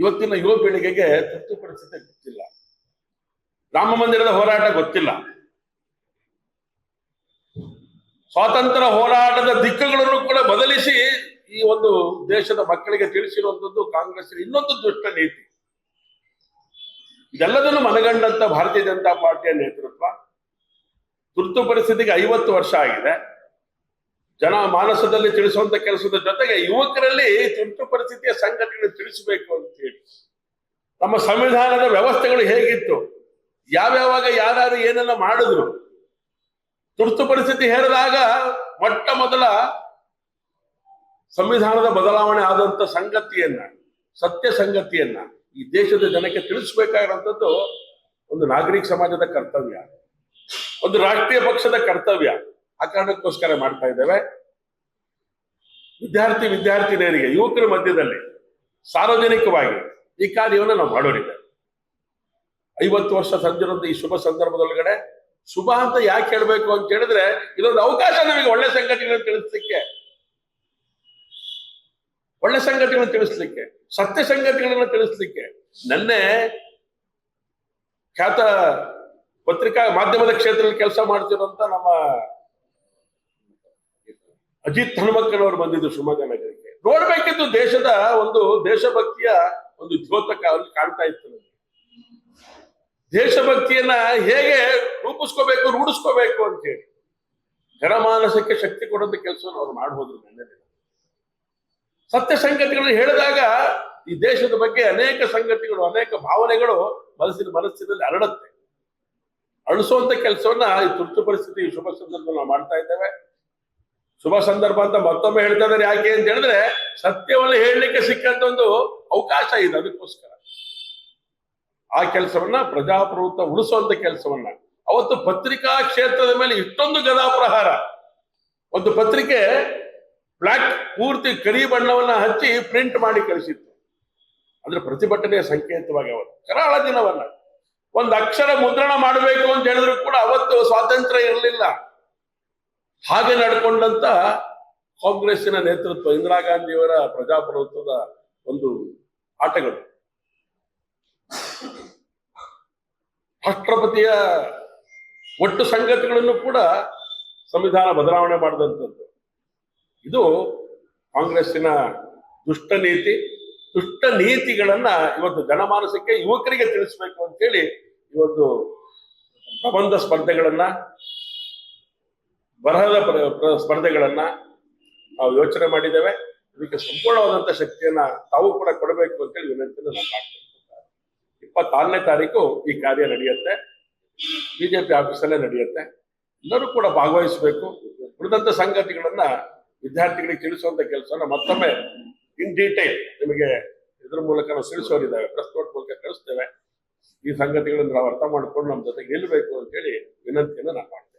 ಇವತ್ತಿನ ಯುವ ಪೀಳಿಗೆಗೆ ತುರ್ತು ಪರಿಸ್ಥಿತಿ ಗೊತ್ತಿಲ್ಲ. ರಾಮ ಮಂದಿರದ ಹೋರಾಟ ಗೊತ್ತಿಲ್ಲ. ಸ್ವಾತಂತ್ರ್ಯ ಹೋರಾಟದ ದಿಕ್ಕುಗಳನ್ನು ಕೂಡ ಬದಲಿಸಿ ಈ ಒಂದು ದೇಶದ ಮಕ್ಕಳಿಗೆ ತಿಳಿಸಿರುವಂತದ್ದು ಕಾಂಗ್ರೆಸ್ ಇನ್ನೊಂದು ದುಷ್ಟ ನೀತಿ. ಇದೆಲ್ಲದನ್ನು ಮನಗಂಡಂತ ಭಾರತೀಯ ಜನತಾ ಪಾರ್ಟಿಯ ನೇತೃತ್ವ ತುರ್ತು ಪರಿಸ್ಥಿತಿಗೆ ಐವತ್ತು ವರ್ಷ ಆಗಿದೆ. ಜನ ಮಾನಸದಲ್ಲಿ ತಿಳಿಸುವಂತ ಕೆಲಸದ ಜೊತೆಗೆ ಯುವಕರಲ್ಲಿ ತುರ್ತು ಪರಿಸ್ಥಿತಿಯ ಸಂಘಟನೆ ತಿಳಿಸಬೇಕು ಅಂತ ಹೇಳಿ. ನಮ್ಮ ಸಂವಿಧಾನದ ವ್ಯವಸ್ಥೆಗಳು ಹೇಗಿತ್ತು? ಯಾವ್ಯಾವಾಗ ಯಾರು ಏನೆಲ್ಲ ಮಾಡಿದ್ರು? ತುರ್ತು ಪರಿಸ್ಥಿತಿ ಹೇರಿದಾಗ ಮೊಟ್ಟ ಮೊದಲ ಸಂವಿಧಾನದ ಬದಲಾವಣೆ ಆದಂತ ಸಂಗತಿಯನ್ನ, ಸತ್ಯ ಸಂಗತಿಯನ್ನ ಈ ದೇಶದ ಜನಕ್ಕೆ ತಿಳಿಸ್ಬೇಕಾಗಿರೋಂಥದ್ದು ಒಂದು ನಾಗರಿಕ ಸಮಾಜದ ಕರ್ತವ್ಯ. ಒಂದು ರಾಷ್ಟ್ರೀಯ ಪಕ್ಷದ ಕರ್ತವ್ಯ. ಆ ಕಾರಣಕ್ಕೋಸ್ಕರ ಮಾಡ್ತಾ ಇದ್ದೇವೆ. ವಿದ್ಯಾರ್ಥಿ ವಿದ್ಯಾರ್ಥಿನಿಯರಿಗೆ, ಯುವಕರ ಮಧ್ಯದಲ್ಲಿ ಸಾರ್ವಜನಿಕವಾಗಿ ಈ ಕಾರ್ಯವನ್ನು ನಾವು ಮಾಡೋರಿದೆ ಐವತ್ತು ವರ್ಷ ಸಂದಿರುವಂತ ಈ ಶುಭ ಸಂದರ್ಭದೊಳಗಡೆ ಶುಭ ಅಂತ ಯಾಕೆ ಹೇಳ್ಬೇಕು ಅಂತ ಹೇಳಿದ್ರೆ, ಇದೊಂದು ಅವಕಾಶ ನಮಗೆ, ಒಳ್ಳೆ ಸಂಘಟನೆಗಳನ್ನು ತಿಳಿಸ್ಲಿಕ್ಕೆ. ಒಳ್ಳೆ ಸಂಘಟನೆಗಳನ್ನು ತಿಳಿಸ್ಲಿಕ್ಕೆ, ಸತ್ಯ ಸಂಘಟನೆಗಳನ್ನು ತಿಳಿಸ್ಲಿಕ್ಕೆ. ನನ್ನೆ ಖ್ಯಾತ ಪತ್ರಿಕಾ ಮಾಧ್ಯಮದ ಕ್ಷೇತ್ರದಲ್ಲಿ ಕೆಲಸ ಮಾಡ್ತಿರುವಂತ ನಮ್ಮ ಅಜಿತ್ ಹನುಮಕ್ಕನವರು ಬಂದಿದ್ದು ಶಿವಮೊಗ್ಗ ನಗರಕ್ಕೆ. ನೋಡ್ಬೇಕಿದ್ದು ದೇಶದ ಒಂದು ದೇಶಭಕ್ತಿಯ ಒಂದು ದ್ಯೋತಕ ಅಲ್ಲಿ ಕಾಣ್ತಾ ಇತ್ತು ನನಗೆ ದೇಶಭಕ್ತಿಯನ್ನ ಹೇಗೆ ರೂಪಿಸ್ಕೋಬೇಕು, ರೂಢಿಸ್ಕೋಬೇಕು ಅಂತ ಹೇಳಿ. ಜನಮಾನಸಕ್ಕೆ ಶಕ್ತಿ ಕೊಡುವಂತ ಕೆಲಸವನ್ನು ಅವ್ರು ನೆನ್ನೆ ಸತ್ಯ ಸಂಗತಿಗಳನ್ನು ಹೇಳಿದಾಗ ಈ ದೇಶದ ಬಗ್ಗೆ ಅನೇಕ ಸಂಗತಿಗಳು, ಅನೇಕ ಭಾವನೆಗಳು ಮನಸ್ಸಿನ ಮನಸ್ಸಿನಲ್ಲಿ ಅರಳುತ್ತೆ ಅಳಿಸುವಂತ ಕೆಲಸವನ್ನ ಈ ತುರ್ತು ಪರಿಸ್ಥಿತಿ ಶುಭ ಸಂದರ್ಭದಲ್ಲಿ ನಾವು ಮಾಡ್ತಾ ಇದ್ದೇವೆ. ಶುಭ ಸಂದರ್ಭ ಅಂತ ಮತ್ತೊಮ್ಮೆ ಹೇಳ್ತಾ ಇದ್ದಾರೆ ಯಾಕೆ ಅಂತ ಹೇಳಿದ್ರೆ ಸತ್ಯವನ್ನು ಹೇಳಲಿಕ್ಕೆ ಸಿಕ್ಕಂತ ಒಂದು ಅವಕಾಶ ಇದೆ ಅದಕ್ಕೋಸ್ಕರ. ಆ ಕೆಲಸವನ್ನ ಪ್ರಜಾಪ್ರಭುತ್ವ ಉಳಿಸುವಂತ ಕೆಲಸವನ್ನ. ಅವತ್ತು ಪತ್ರಿಕಾ ಕ್ಷೇತ್ರದ ಮೇಲೆ ಇಷ್ಟೊಂದು ಗದಾಪ್ರಹಾರ ಒಂದು ಪತ್ರಿಕೆ ಬ್ಲಾಕ್ ಪೂರ್ತಿ ಕರಿ ಬಣ್ಣವನ್ನ ಹಚ್ಚಿ ಪ್ರಿಂಟ್ ಮಾಡಿ ಕಳಿಸಿತ್ತು. ಅಂದ್ರೆ ಪ್ರತಿಭಟನೆಯ ಸಂಕೇತವಾಗಿ ಅವತ್ತು. ಕರಾಳ ದಿನವನ್ನ. ಒಂದು ಅಕ್ಷರ ಮುದ್ರಣ ಮಾಡಬೇಕು ಅಂತ ಹೇಳಿದ್ರು ಕೂಡ ಅವತ್ತು ಸ್ವಾತಂತ್ರ್ಯ ಇರಲಿಲ್ಲ. ಹಾಗೆ ನಡ್ಕೊಂಡಂತ ಕಾಂಗ್ರೆಸ್ಸಿನ ನೇತೃತ್ವ ಇಂದಿರಾ ಗಾಂಧಿಯವರ ಪ್ರಜಾಪ್ರಭುತ್ವದ ಒಂದು ಆಟಗಳು. ರಾಷ್ಟ್ರಪತಿಯ ಒಟ್ಟು ಸಂಗತಿಗಳನ್ನು ಕೂಡ ಸಂವಿಧಾನ ಬದಲಾವಣೆ ಮಾಡಿದಂಥದ್ದು. ಇದು ಕಾಂಗ್ರೆಸ್ಸಿನ ದುಷ್ಟ ನೀತಿ, ದುಷ್ಟ ನೀತಿಗಳನ್ನ ಇವತ್ತು ಜನಮಾನಸಕ್ಕೆ ಯುವಕರಿಗೆ ತಿಳಿಸ್ಬೇಕು ಅಂತೇಳಿ ಇವತ್ತು ಪ್ರಬಂಧ ಸ್ಪರ್ಧೆಗಳನ್ನ ಬರಹದ ಪ್ರ- ಪ್ರ- ಸ್ಪರ್ಧೆಗಳನ್ನ ನಾವು ಯೋಚನೆ ಮಾಡಿದ್ದೇವೆ. ಇದಕ್ಕೆ ಸಂಪೂರ್ಣವಾದಂತ ಶಕ್ತಿಯನ್ನ ತಾವು ಕೂಡ ಕೊಡಬೇಕು ಅಂತೇಳಿ ವಿನಂತಿಯನ್ನು ನಾನು ಮಾಡ್ತೇನೆ ಇಪ್ಪತ್ತಾರನೇ ತಾರೀಕು ಈ ಕಾರ್ಯ ನಡೆಯುತ್ತೆ. ಬಿಜೆಪಿ ಆಫೀಸಲ್ಲೇ ನಡೆಯುತ್ತೆ. ಎಲ್ಲರೂ ಕೂಡ ಭಾಗವಹಿಸಬೇಕು. ಉಳಿದಂತ ಸಂಗತಿಗಳನ್ನ ವಿದ್ಯಾರ್ಥಿಗಳಿಗೆ ತಿಳಿಸುವಂತ ಕೆಲಸವನ್ನ ಮತ್ತೊಮ್ಮೆ ಇನ್ ಡೀಟೇಲ್ ನಿಮಗೆ ಇದ್ರ ಮೂಲಕ ನಾವು ತಿಳಿಸೋರಿದ್ದಾವೆ. ಪ್ರೆಸ್ ನೋಟ್ ಮೂಲಕ ಕಳಿಸ್ತೇವೆ. ಈ ಸಂಗತಿಗಳನ್ನು ನಾವು ಅರ್ಥ ಮಾಡ್ಕೊಂಡು ನಮ್ಮ ಜೊತೆಗೆ ನಿಲ್ಲಬೇಕು ಅಂತೇಳಿ ವಿನಂತಿಯನ್ನು ನಾನು ಮಾಡ್ತೇನೆ